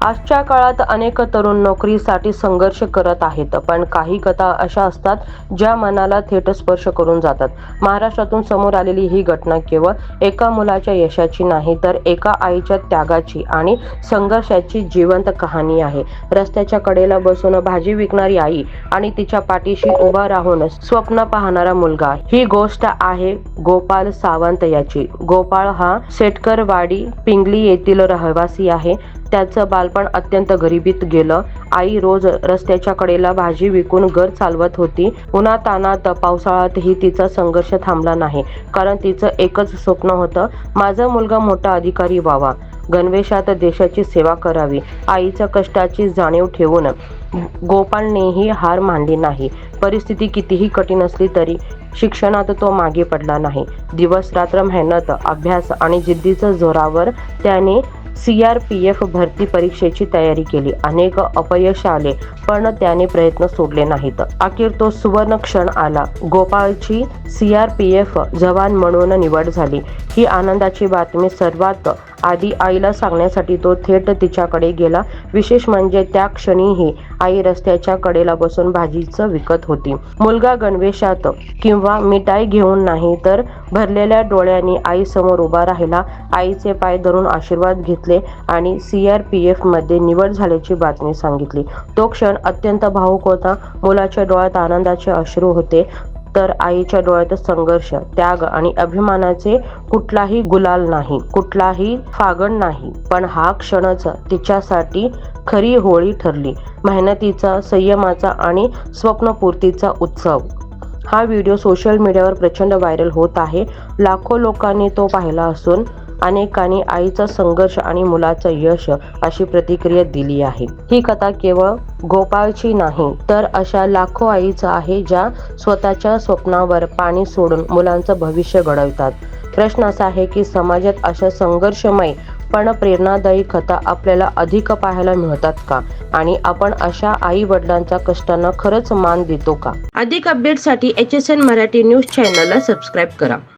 आजच्या काळात अनेक तरुण नोकरीसाठी संघर्ष करत आहेत पण काही कथा अशा असतात ज्या मनाला थेट स्पर्श करून जातात. महाराष्ट्रातून समोर आलेली ही घटना केवळ एका मुलाच्या यशाची नाही तर एका आईच्या त्यागाची आणि संघर्षाची जिवंत कहाणी आहे. रस्त्याच्या कडेला बसून भाजी विकणारी आई आणि तिच्या पाठीशी उभा राहून स्वप्न पाहणारा मुलगा. ही गोष्ट आहे गोपाल सावंत याची. गोपाळ हा सेटकरवाडी पिंगली येथील रहिवासी आहे. त्याचं बालपण अत्यंत गरिबीत गेलं. आई रोज रस्त्याच्या कडेला भाजी विकून घर चालवत होती. उन्हातानात पावसाळ्यातही तिचा संघर्ष थांबला नाही कारण तिचं एकच स्वप्न होतं माझा मुलगा मोठा अधिकारी व्हावा. गणवेशात देशाची सेवा करावी. आईच्या कष्टाची जाणीव ठेवून गोपाळनेही हार मानली नाही. परिस्थिती कितीही कठीण असली तरी शिक्षणात तो मागे पडला नाही. दिवस रात्र मेहनत अभ्यास आणि जिद्दीच्या जोरावर त्याने सी आर पी एफ भरती परीक्षेची तयारी केली. अनेक अपयश आले पण त्याने प्रयत्न सोडले नाहीत. अखेर तो सुवर्ण क्षण आला. गोपाळची सी आर पी एफ जवान म्हणून निवड झाली. ही आनंदाची बातमी सर्वात आधी आईला सांगण्यासाठी तो थेट तिच्याकडे गेला. विशेष म्हणजे त्या क्षणीही आई रस्त्याच्या कडेला बसून भाजीचं विकत होती. मुलगा गणवेशात किंवा मिठाई घेऊन नाही तर भरलेल्या डोळ्यांनी आई समोर उभा राहिला. आईचे पाय धरून आशीर्वाद घेतले आणि सी आर पी एफमध्ये निवड झाल्याची बातमी सांगितली. तो क्षण अत्यंत भावुक होता. मुलाच्या डोळ्यात आनंदाचे अश्रू होते. तर आईच्या डोळ्यात संघर्ष त्याग आणि अभिमानाचे कुठलाही गुलाल नाही कुठलाही फागण नाही. पण हा क्षणच तिच्यासाठी खरी होळी ठरली. मेहनतीचा संयमाचा आणि स्वप्नपूर्तीचा उत्सव. हा व्हिडिओ सोशल मीडियावर प्रचंड व्हायरल होत आहे. लाखो लोकांनी तो पाहिला असून अनेकांनी आईचा संघर्ष आणि मुलाचं यश अशी प्रतिक्रिया दिली आहे. ही कथा केवळ गोपाळची नाही तर अशा लाखो आईचा आहे ज्या स्वतःच्या स्वप्नावर पाणी सोडून मुलांचं भविष्य घडवतात. प्रश्न असा आहे की समाजात अशा संघर्षमय पण प्रेरणादायी कथा आपल्याला अधिक पाहायला मिळतात का? आणि आपण अशा आई वडिलांच्या कष्टांना खरंच मान देतो का? अधिक अपडेटसाठी H S N Marathi news चॅनलला सबस्क्राईब करा.